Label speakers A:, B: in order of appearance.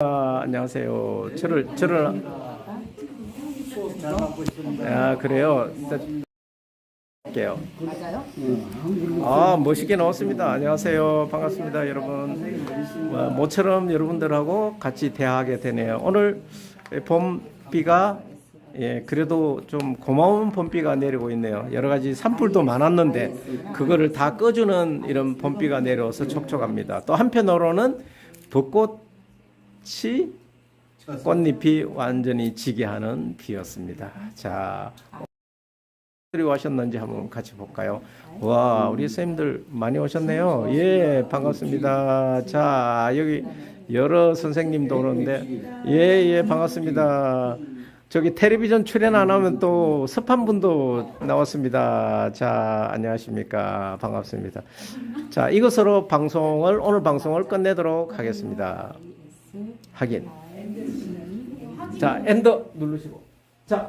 A: 아, 안녕하세요. 저를 저를 아 그래요. 할게요. 아 멋있게 나왔습니다. 안녕하세요. 반갑습니다, 여러분. 어, 모처럼 여러분들하고 같이 대화하게 되네요. 오늘 봄비가 예 그래도 좀 고마운 봄비가 내리고 있네요. 여러 가지 산불도 많았는데 그거를 다 꺼주는 이런 봄비가 내려와서 촉촉합니다. 또 한편으로는 벚꽃 이 꽃잎이 완전히 지게 하는 비였습니다. 자, 어디 오셨는지 한번 같이 볼까요? 와, 우리 선생님들 많이 오셨네요. 예, 반갑습니다. 자, 여기 여러 선생님도 오는데, 예, 예, 반갑습니다. 저기 텔레비전 출연 안 하면 또 섭한 분도 나왔습니다. 자, 안녕하십니까. 반갑습니다. 자, 이것으로 방송을, 오늘 방송을 끝내도록 하겠습니다. 확인. 자, 엔더 누르시고.